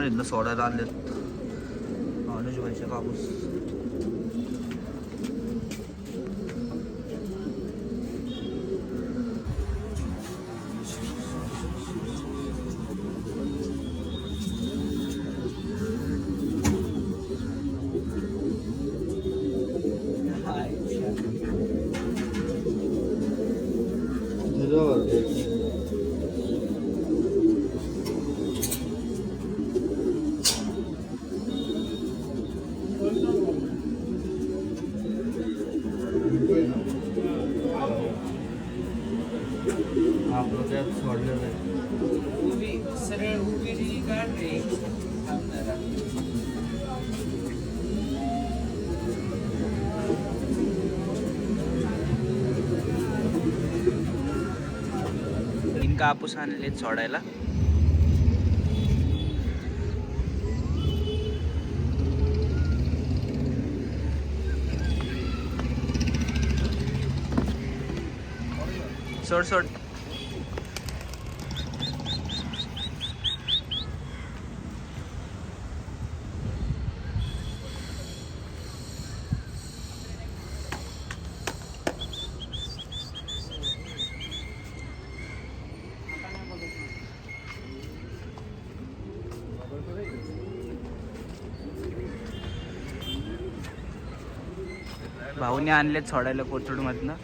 पण इथनं सोडायला आणलेत. अनुजबाईचे कापूस. आपलं त्यात सोडलेलं आहे. सरळ उभी रे? कापूस आणले सोडायला. सोड सोड. भाऊने आणलेत सोडायला कोथरूड मधनं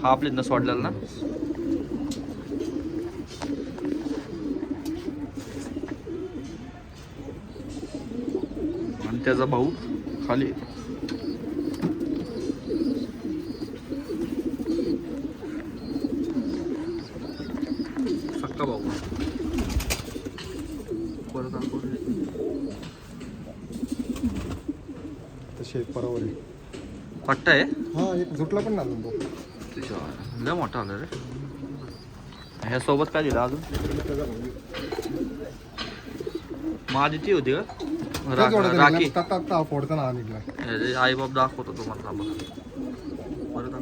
हा आपल्या इथनं सोडलेला ना? आणि त्याचा भाऊ खाली सक्का भाऊ परत आपण शेत बरोबर आहे पट्टा आहे? हा एक झुटला पण तो तुझ्या लय मोठा आला रे. ह्या सोबत काय दिलं अजून? माझी ती होती का? रा- राखी. फोडताना हा निघला. आई बाप दाखवतो तुम्हाला थांबा. परत.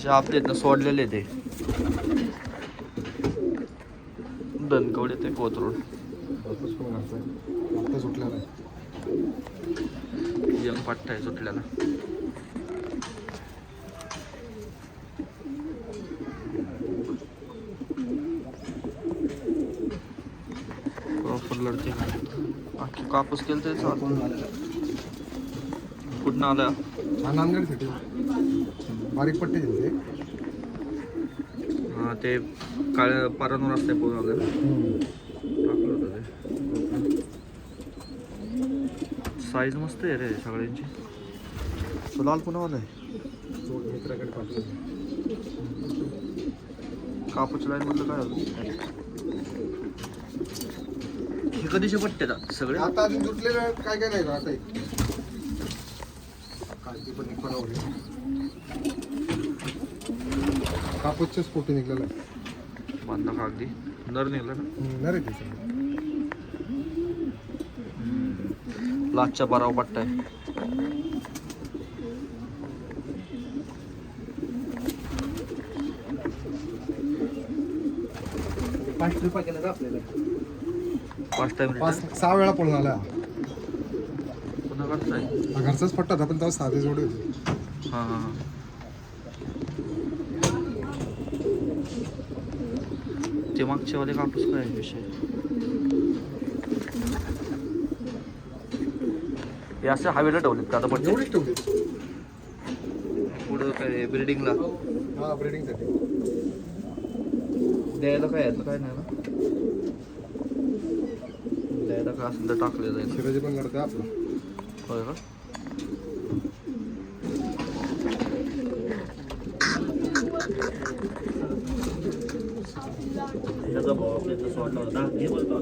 जे आपले सोडलेले ते. दनकवडे ते कोथरूड. आता सुटलेला आहे. यंग पट्टा आहे सुटल्याला. प्रॉपर लढते. अख्खी कापूस केलं तरी चालतं कुठनं आलं? हा नांदेडसाठी बारीक पट्टे दिले हा ते काळ्या पारांवर असते पूर्ण वगैरे टाकलं होतं ते साईज मस्त आहे रे सगळ्यांची. तो लाल पुन्हा आहे? कापूस लाईन मधलं काय आलं हे कधीचे पट्टे का सगळे? आता अजून जुटलेलं काय काय नाही आता एक. कालची पण एक बरोबर आहे कापूसच्याच फोटो निघलेला आहे बांधा कागदी नर निघलं ना? हम्म, नाही रे ते सगळं. लाचच्या बारावा पट्टा आहे. पाच रुपये केलं का आपल्याला? पाच टाइम पाच सहा वेळा पळून आला. पुन्हा काढता आहे हा घरचाच पट्टा होता पण तेव्हा साधे जोडे होते. हां हां हां. ते मागच्या वाले कापूस काय विषय. हे असे हवेला ठेवलेत का आता पट्टे एवढेच ठेवले पुढं काय बिल्डिंगला हा ब्रिडिंगसाठी द्यायला काय याचं काय नाही ना? द्यायला काय असेल तर टाकले जाईल. शिराजी पण करते आपला. होय का? ह्याचा भाव आपल्या इथं सोडला होता. हे बोलतो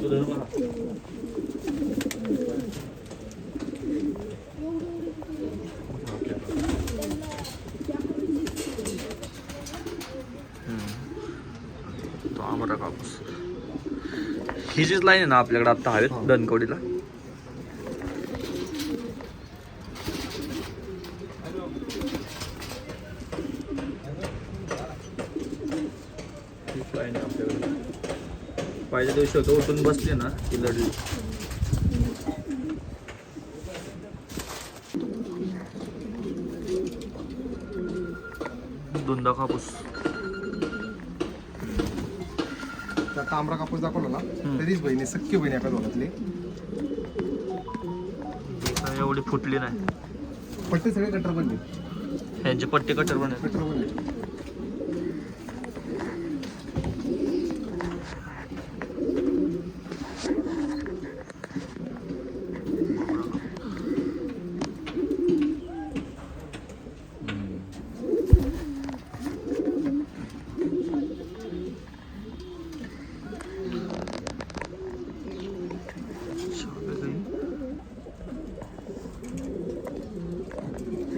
धर मला हम्म. तो आमरा कापूस ही जीच लाईन आहे ना आपल्याकडे आता हवेत दनकवडीला आहे आपल्याकडे. पहिल्या दिवशी होतं उठून बसले ना की लढली. धुंदा कापूस. तांबडा कापूस दाखवला ना तरीच बहिणी सख्खी बहिणी एका दोघातली. काय एवढी फुटली नाही. पट्टे सगळे कटर बनले. यांची पट्टी कटर आहे. कटर बनले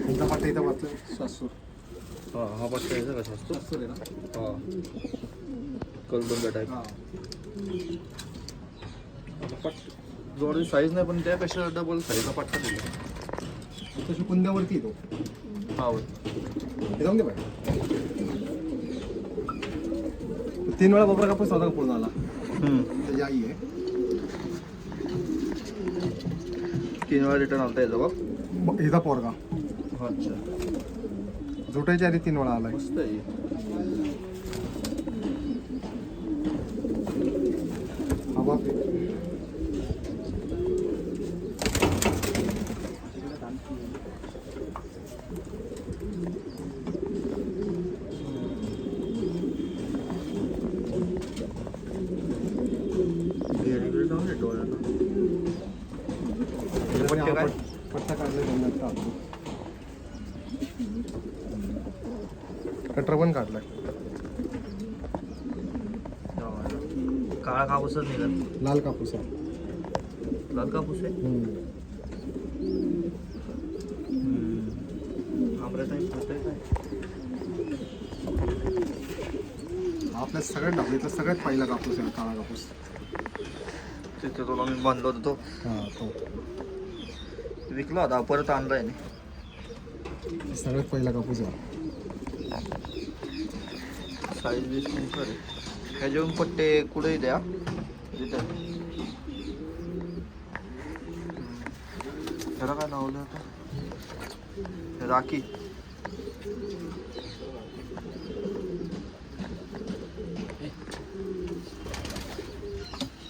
तुमचा पट्टा इथं वाचलं सातशे हा हा पट्टा यायचा कसा असतो आहे ना. हा. कलदोंगा टाईप हा. पट जोडी साईज नाही पण त्यापेक्षा डबल साईजचा पट्टा दिला. तशी कुंद्यावरती येतो. हा हे जाऊन दे बाय तीन वेळा बाबरा कापूस होता का पूर्ण आला? आई आहे तीन वेळा रिटर्न आलता याचा बाप ब- हिचा पोरगा. अच्छा. झोटायच्या आधी तीन वेळा आलाय. मस्त आहे. हा बाप आहे. घेरी जाऊन दे डोळ्याला हे पण पट्टे हा काय? पट- पट्टा काढलाय दोन नंतर आपण. कटर पण काढलाय. काळा कापूसच निघत लाल कापूस आहे. लाल कापूस आहे? आमऱ्या टाईप होतंय काय हा आपल्या सगळ्यात ढाबलीतला सगळ्यात पहिला कापूस आहे काळा कापूस. तिथे तुला मी बांधलो होतो. तो हा तो. विकला होता परत आणलाय नाही सगळ्यात पहिला कापूस आहे साईज पण पट्टे कुठेही द्या तिथे ह्याला काय नावलं आता राखी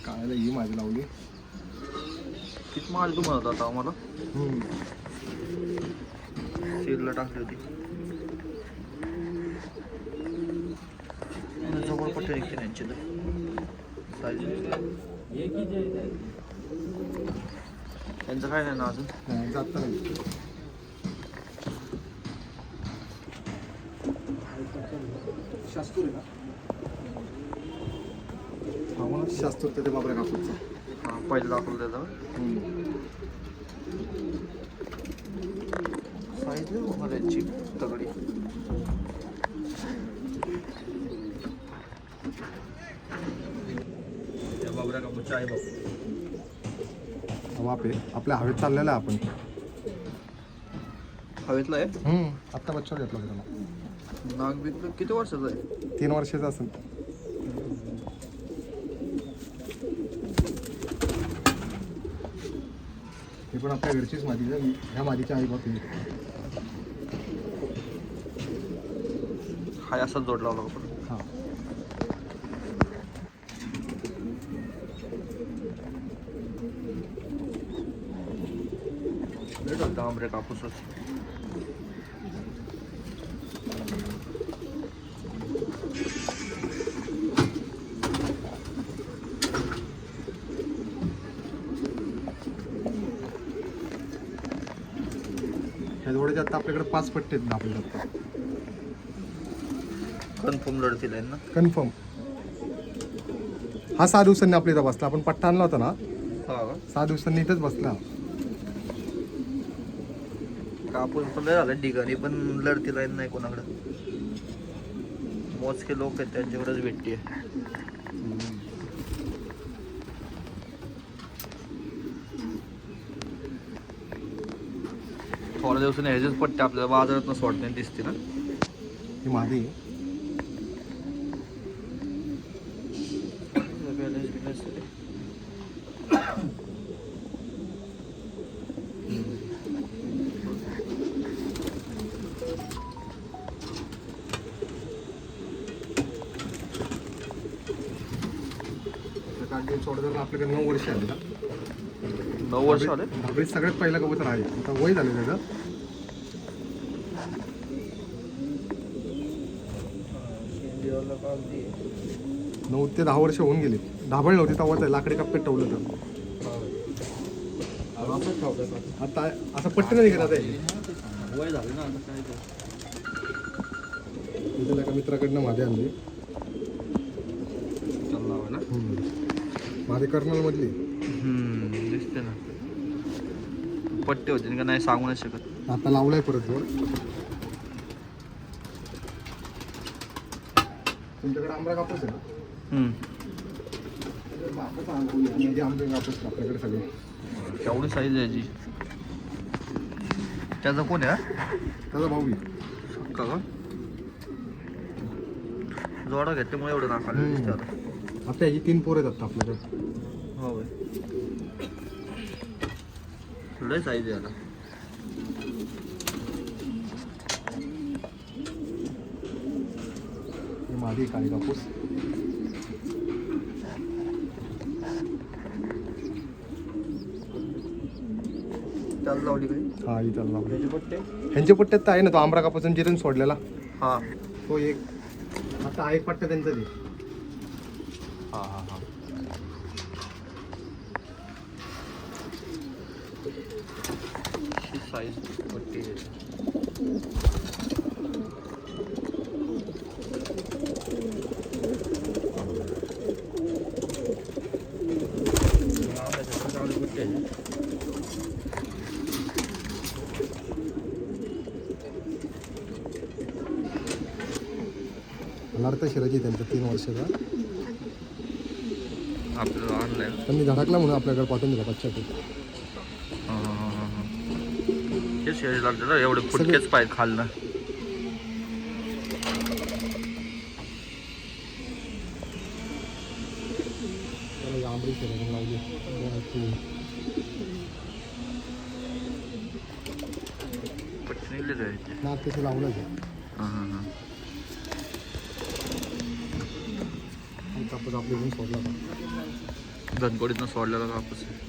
काळाला ही माझी लावली. किती माल तू म्हणत आता आम्हाला? हम्म. सीडला टाकली होती जवळ पट्टे निघते यांची साईज त्यांचं काय नाही ना अजून नाही, जात नाही शास्तूर आहे का हा म्हणून शास्तूर ते बाबरा कापूसचा हा पहिलं दाखवलं त्याचं साईज नाही होणार यांची तगडी कापूरच्या बाबू आपल्या हवेत चाललेला आहे आपण. हवेतला आहे? हम्म. आत्ता बच्चा घेतला त्याला. नाग बिग किती वर्षाचा आहे? तीन वर्षाचा असेल. हे पण आपल्या घरचीच मादी आहे. ह्या मादीच्या आई बाप हाय असाच जोडला होता हा. कापूसच. ह्या जोड्याचे आता आपल्याकडे पाच पट्टे आहेत जातात कन्फर्म लढतील आहे ना कन्फर्म हा सहा दिवसांनी आपल्या इथं बसला. आपण पट्टा आणला होता ना? हा. का सहा दिवसांनी इथंच बसला. कापूस पण लय झालं ठिकाणी पण लढती लाईन नाही कोणाकडं. मोजके लोक आहेत त्यांच्याकडेच भेटते. थोड्या दिवसांनी ह्याचेच पट्टे आपल्याला बाजारात सोडताना दिसते ना ही माझी सोडलं आपल्याकडे नऊ वर्ष आले ना? नऊ वर्ष आले? धाबळीत सगळ्यात पहिला कबूतर आहे. आता वय झालं त्याचं. नऊ ते दहा वर्ष होऊन गेली. धाबळ नव्हती तेव्हा ते लाकडी कप्प्यात ठेवलं होतं. आता असं पट्ट नाही करत आहे वय झालं ना काय एका मित्राकडनं माझे आणली. ना? माझे कर्नल मधली. हम्म, दिसते ना. पट्टे होते का? नाही सांगू नाही शकत. आता लावलाय परत जोड तुमच्याकडे आंबा कापूस आहे ना? हम्म. म्हणजे आंबे कापूस आपल्याकडे सगळे. केवढी साईज आहे याची? त्याचा कोण आहे हा? त्याचा भाऊ का जोडा घेतल्यामुळे एवढं हम्म. दिसते आता. आता याची तीन पोरं आहेत आता आपल्याकडे. हो लय साईज आहे आता. ही माझी काळी कापूस. त्याला लावली काही हा ही त्याला लावली. त्याचे पट्टे? ह्यांच्या पट्ट्यात तर आहे ना तो आंबरा कापूस आणि जिरण सोडलेला. हा. तो एक. आता हा एक पट्टा त्यांचा दे. हां हां हां साईज पट्टी आहे. नाव आहे तीन वर्षाचा आपल्याला आणलंय. त्यांनी धडकला म्हणून आपल्याकडे पाठवून दिला हा, हा, हा, हा, हा. तेच लागते ना एवढे फुटकेच खालनं. त्याला आंबरी शिराजी लावली. जायचे. नाक हा हा हा. कापूस आपल्या सोडला. धनकोडीतनं सोडलेला कापूस आहे.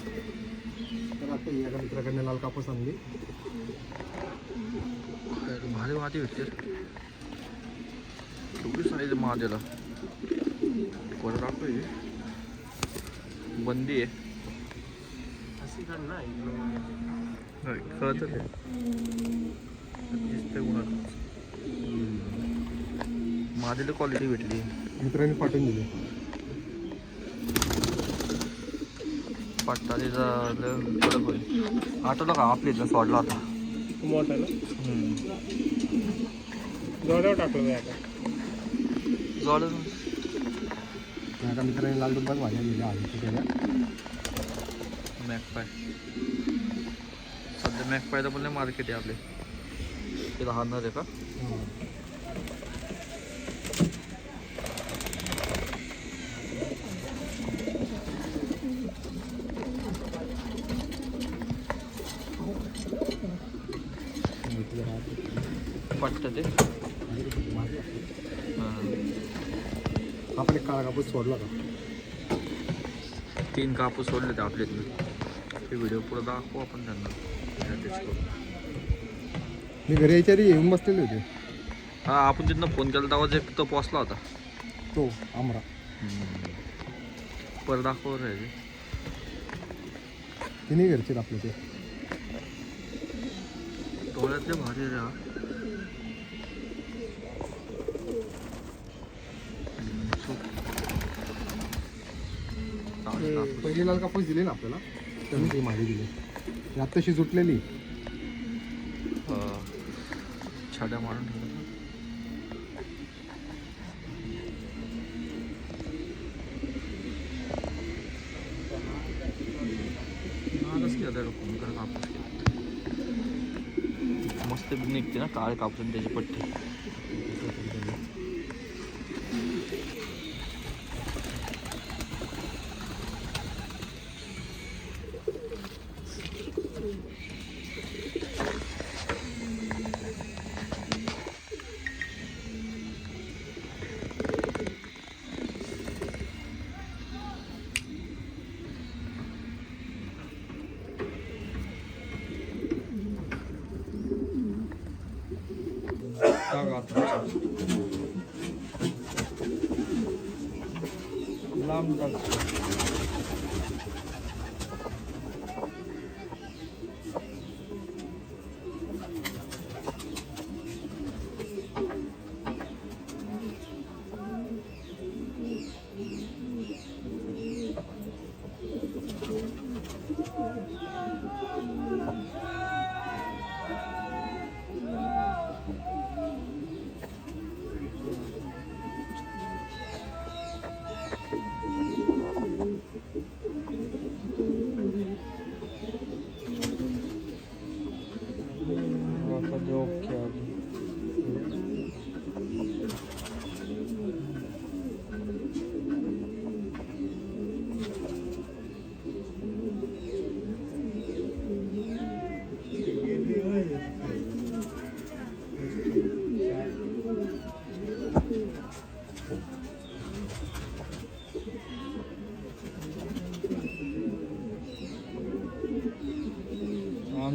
तर आता ही एका मित्राकडनं लाल कापूस आणली भारी माती भेटते केवढी साईज महादेला कोणा दाखव बंदी आहे. कळतं दिसतंय उन्हात क्वालिटी भेटली. मित्रांनी पाठवून दिली. कडक होईल. आठवलं का? आपल्या इथं सोडला होता. मोठा ना? टाकलं आता. जोडलं एका मित्राने लाल डब्बाच भाज्या दिल्या त्याच्या मॅकपाय सध्या मॅकपायला पण मार्केट आहे आपले. ते राहणार आहे का पट्ट ते हां. आपण एक काळा कापूस सोडला का? तीन कापूस सोडले ते इथनं. ते व्हिडिओ पुढे दाखवू आपण त्यांना. मी घरी यायच्या येऊन बसलेले होते. हा आपण तिथनं फोन केला तेव्हा एक तो पोचला होता. तो आमरा. पर दाखव रे तिन्ही घरचे आपले ते. डोळ्यातले भारी रे पहिली लाल कापूस दिले ना आपल्याला? त्यांनी ती माडी दिली. आत्ताशी सुटलेली. छाड्या मारून कापूस? मस्त निघते ना काळे कापूस त्याची पट्टी. 감사합니다.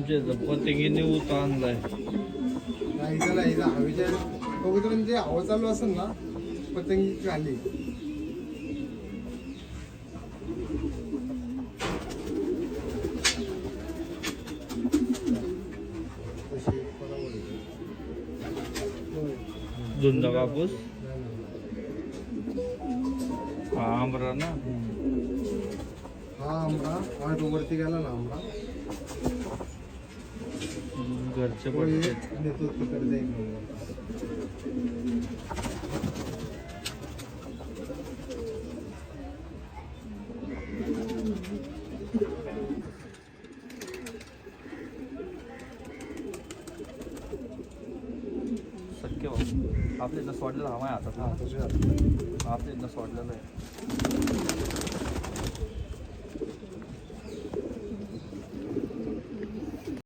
आमचे पतंगीने ऊत आणलाय. नाही त्याला हिला हवेच्या कबुतरांची हवा चालू असेल ना पतंगी आली. धुंदा कापूस हा आंबरा ना. हा आमरा. तो वरती गेला ना आमरा. घरचे पण पट्टे एक शक्य भाऊ आपल्या इथं हवा आहे आता आपले तसे वाटलेलं इथं आहे.